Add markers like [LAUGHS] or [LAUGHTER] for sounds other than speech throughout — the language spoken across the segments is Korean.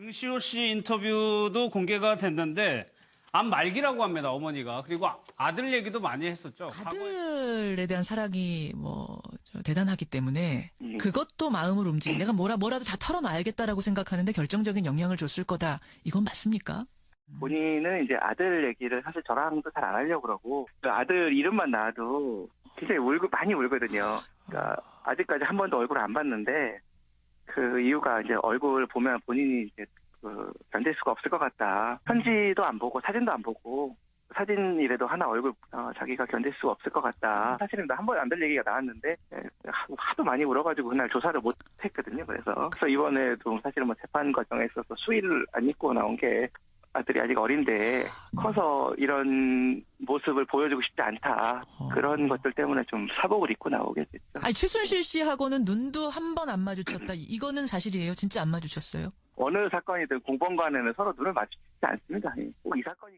장시호 씨 인터뷰도 공개가 됐는데 암 말기라고 합니다 어머니가 그리고 아- 아들 얘기도 많이 했었죠. 아들에 대한 사랑이 뭐 저, 대단하기 때문에 음. 그것도 마음을 움직이 내가 뭐라 뭐라도 다 털어놔야겠다라고 생각하는데 결정적인 영향을 줬을 거다. 이건 맞습니까? 본인은 이제 아들 얘기를 사실 저랑도 잘 안 하려고 그러고 그 아들 이름만 나와도 굉장히 울고 많이 울거든요. 그러니까 아직까지 한 번도 얼굴을 안 봤는데 그 이유가 이제 얼굴 보면 본인이 이제 그 견딜 수가 없을 것 같다. 편지도 안 보고 사진도 안 보고 사진이라도 하나 얼굴 어, 자기가 견딜 수 없을 것 같다. 사실은 한번 안 될 얘기가 나왔는데 예, 하- 하도 많이 울어가지고 그날 조사를 못 했거든요. 그래서 그래서 이번에도 사실은 뭐 재판 과정에 있어서 수의를 안 입고 나온 게 아들이 아직 어린데 커서 이런 모습을 보여주고 싶지 않다. 어. 그런 것들 때문에 좀 사복을 입고 나오게 됐죠. 아니 최순실 씨하고는 눈도 한 번 안 마주쳤다. 이거는 사실이에요. 진짜 안 마주쳤어요. 어느 사건이든 공범 간에는 서로 눈을 마주치지 않습니다. 꼭 이 사건이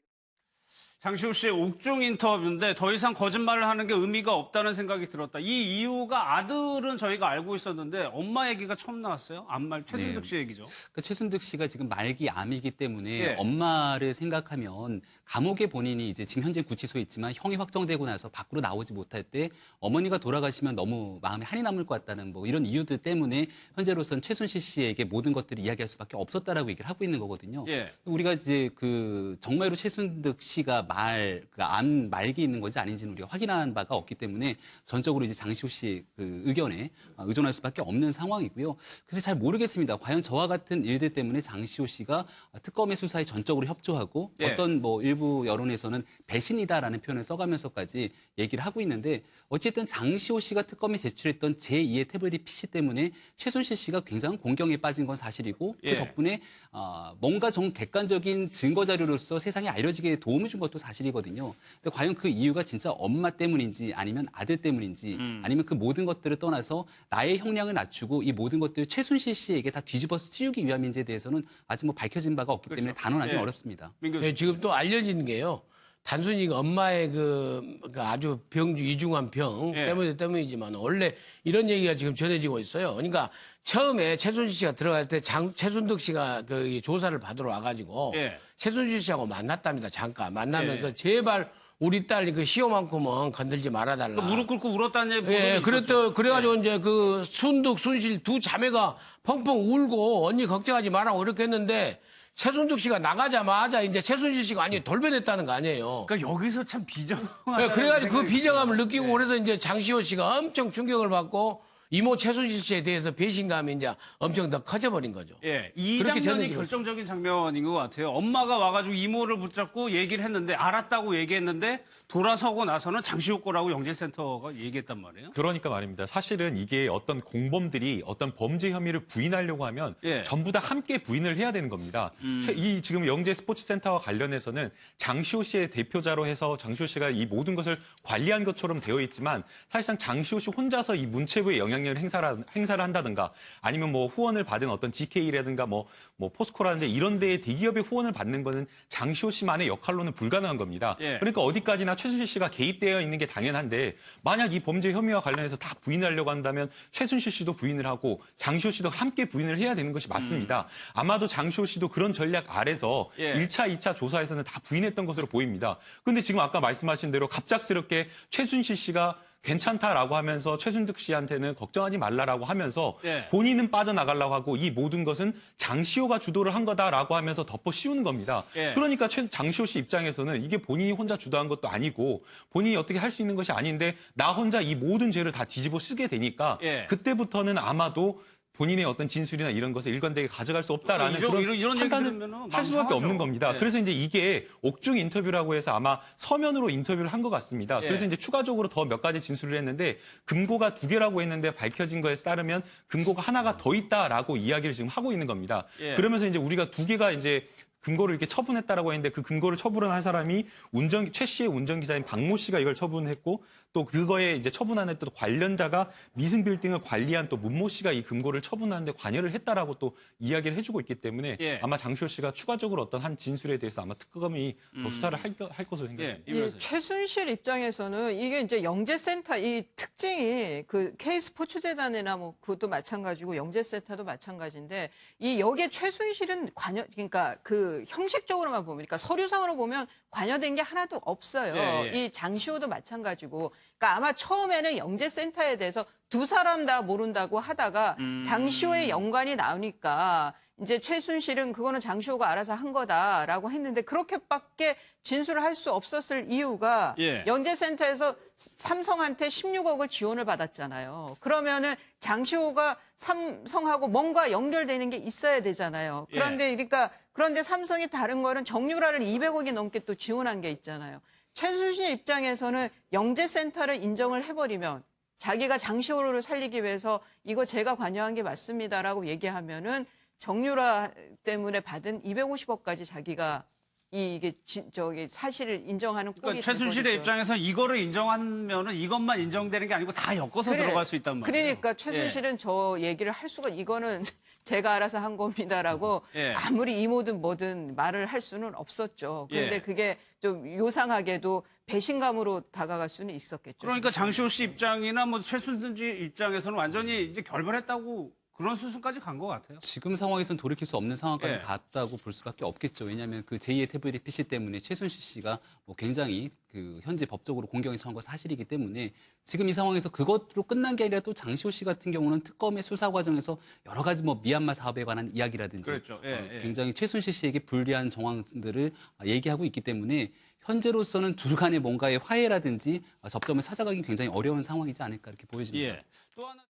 장시호 씨의 옥중 인터뷰인데 더 이상 거짓말을 하는 게 의미가 없다는 생각이 들었다. 이 이유가 아들은 저희가 알고 있었는데 엄마 얘기가 처음 나왔어요. 암말 최순득 네. 씨 얘기죠. 그러니까 최순득 씨가 지금 말기 암이기 때문에 예. 엄마를 생각하면 감옥에 본인이 이제 지금 현재 구치소에 있지만 형이 확정되고 나서 밖으로 나오지 못할 때 어머니가 돌아가시면 너무 마음에 한이 남을 것 같다는 뭐 이런 이유들 때문에 현재로선 최순실 씨에게 모든 것들을 이야기할 수밖에 없었다라고 얘기를 하고 있는 거거든요. 예. 우리가 이제 그 정말로 최순득 씨가 말, 그암 말기 있는 건지 아닌지는 우리가 확인한 바가 없기 때문에 전적으로 이제 장시호 씨 그 의견에 의존할 수밖에 없는 상황이고요. 그래서 잘 모르겠습니다. 과연 저와 같은 일들 때문에 장시호 씨가 특검의 수사에 전적으로 협조하고 예. 어떤 뭐 일부 여론에서는 배신이다라는 표현을 써가면서까지 얘기를 하고 있는데 어쨌든 장시호 씨가 특검에 제출했던 제2의 태블릿 PC 때문에 최순실 씨가 굉장한 공경에 빠진 건 사실이고 예. 그 덕분에 아, 뭔가 정 객관적인 증거 자료로서 세상에 알려지게 도움을 준 것도 사실이거든요. 근데 과연 그 이유가 진짜 엄마 때문인지 아니면 아들 때문인지 음. 아니면 그 모든 것들을 떠나서 나의 형량을 낮추고 이 모든 것들을 최순실 씨에게 다 뒤집어 씌우기 위함인지에 대해서는 아직 뭐 밝혀진 바가 없기 때문에 그렇죠. 단언하기는 예. 어렵습니다. 민규 네, 지금 또 알려진 게요. 단순히 그 엄마의 그, 그 아주 병주 이중한 병 예. 때문에 때문이지만 원래 이런 얘기가 지금 전해지고 있어요. 그러니까 처음에 최순실 씨가 들어갈 때 장, 최순득 씨가 그이 조사를 받으러 와가지고 예. 최순실 씨하고 만났답니다. 잠깐 만나면서 예. 제발 우리 딸 그 시험만큼은 건들지 말아달라. 그 무릎 꿇고 울었다는 얘기 예, 그랬더. 그래가지고 예. 이제 그 순득, 순실 두 자매가 펑펑 울고 언니 걱정하지 말라고 이렇게 했는데 최순득 씨가 나가자마자 이제 최순실 씨가 아니 돌변했다는 거 아니에요. 그러니까 여기서 참 비정한. 예, 그래가지고 그 비정함을 느끼고 그래서 이제 장시호 씨가 엄청 충격을 받고 이모 최순실 씨에 대해서 배신감이 이제 엄청 더 커져버린 거죠. 예, 이 그렇게 장면이 결정적인 장면인 것 같아요. 엄마가 와가지고 이모를 붙잡고 얘기를 했는데 알았다고 얘기했는데 돌아서고 나서는 장시호 거라고 영재센터가 얘기했단 말이에요. 그러니까 말입니다. 사실은 이게 어떤 공범들이 어떤 범죄 혐의를 부인하려고 하면 예. 전부 다 함께 부인을 해야 되는 겁니다. 최- 이 지금 영재 스포츠센터와 관련해서는 장시호 씨의 대표자로 해서 장시호 씨가 이 모든 것을 관리한 것처럼 되어 있지만 사실상 장시호 씨 혼자서 이 문체부의 영향 력을 행사를, 행사를 한다든가 아니면 뭐 후원을 받은 어떤 GK라든가 뭐, 뭐 포스코라든가 이런 데에 대기업의 후원을 받는 거는 장시호 씨만의 역할로는 불가능한 겁니다. 예. 그러니까 어디까지나 최순실 씨가 개입되어 있는 게 당연한데 만약 이 범죄 혐의와 관련해서 다 부인하려고 한다면 최순실 씨도 부인을 하고 장시호 씨도 함께 부인을 해야 되는 것이 맞습니다. 아마도 장시호 씨도 그런 전략 아래서 음. 예. 1차, 2차 조사에서는 다 부인했던 것으로 보입니다. 근데 지금 아까 말씀하신 대로 갑작스럽게 최순실 씨가 괜찮다라고 하면서 최순득 씨한테는 걱정하지 말라라고 하면서 예. 본인은 빠져나가려고 하고 이 모든 것은 장시호가 주도를 한 거다라고 하면서 덮어 씌우는 겁니다. 예. 그러니까 최- 장시호 씨 입장에서는 이게 본인이 혼자 주도한 것도 아니고 본인이 어떻게 할 수 있는 것이 아닌데 나 혼자 이 모든 죄를 다 뒤집어 쓰게 되니까 예. 그때부터는 아마도 본인의 어떤 진술이나 이런 것을 일관되게 가져갈 수 없다라는 이런- 그런 이런- 이런 판단을 할 수밖에. 없는 겁니다. 예. 그래서 이제 이게 옥중 인터뷰라고 해서 아마 서면으로 인터뷰를 한 것 같습니다. 예. 그래서 이제 추가적으로 더 몇 가지 진술을 했는데 금고가 두 개라고 했는데 밝혀진 거에 따르면 금고가 하나가 더 있다라고 이야기를 지금 하고 있는 겁니다. 예. 그러면서 이제 우리가 두 개가 이제 금고를 이렇게 처분했다라고 했는데 그 금고를 처분한 사람이 운전 최 씨의 운전기사인 박모 씨가 이걸 처분했고 또 그거에 이제 처분하는 또 관련자가 미승 빌딩을 관리한 또 문모 씨가 이 금고를 처분하는데 관여를 했다라고 또 이야기를 해주고 있기 때문에 예. 아마 장시호 씨가 추가적으로 어떤 한 진술에 대해서 아마 특검이 더 수사를 할, 거- 할 것으로 생각합니다. 예, 변호사님. 최순실 입장에서는 이게 이제 영재센터 이 특징이 그 K 스포츠 재단이나 뭐 그것도 마찬가지고 영재센터도 마찬가지인데 이 여기에 최순실은 관여 그러니까 그 형식적으로만 보면 그러니까 서류상으로 보면 관여된 게 하나도 없어요. 예, 예. 이 장시호도 마찬가지고 그러니까 아마 처음에는 영재센터에 대해서 두 사람 다 모른다고 하다가 음. 장시호의 연관이 나오니까 이제 최순실은 그거는 장시호가 알아서 한 거다라고 했는데 그렇게밖에 진술을 할 수 없었을 이유가 예. 영재센터에서 삼성한테 16억을 지원을 받았잖아요. 그러면은 장시호가 삼성하고 뭔가 연결되는 게 있어야 되잖아요. 예. 그런데 그러니까 그런데 삼성이 다른 거는 정유라를 200억이 넘게 또 지원한 게 있잖아요. 최순실 입장에서는 영재센터를 인정을 해버리면 자기가 장시호를 살리기 위해서 이거 제가 관여한 게 맞습니다라고 얘기하면은 정유라 때문에 받은 250억까지 자기가 이- 이게 지- 저기 사실을 인정하는 꼴이 그러니까 최순실의. 입장에서 이거를 인정하면은 이것만 인정되는 게 아니고 다 엮어서 그래. 들어갈 수 있단 말이에요. 그러니까 최순실은 저 얘기를 할 수가 이거는 [LAUGHS] 제가 알아서 한 겁니다라고 예. 아무리 이모든 뭐든 말을 할 수는 없었죠. 그런데 예. 그게 좀 요상하게도 배신감으로 다가갈 수는 있었겠죠. 그러니까 장시호 씨 입장이나 뭐 최순실 입장에서는 완전히 이제 결별했다고 그런 수순까지 간 것 같아요. 지금 상황에서는 돌이킬 수 없는 상황까지 예. 갔다고 볼 수밖에 없겠죠. 왜냐하면 그 제2의 태블릿 PC 때문에 최순실 씨가 뭐 굉장히 그 현재 법적으로 공경에 처한 건 사실이기 때문에 지금 이 상황에서 그것으로 끝난 게 아니라 또 장시호 씨 같은 경우는 특검의 수사 과정에서 여러 가지 뭐 미얀마 사업에 관한 이야기라든지 그렇죠. 예, 어, 예. 굉장히 최순실 씨에게 불리한 정황들을 얘기하고 있기 때문에 현재로서는 둘 간의 뭔가의 화해라든지 접점을 찾아가기 굉장히 어려운 상황이지 않을까 이렇게 보여집니다. 예. 또 하나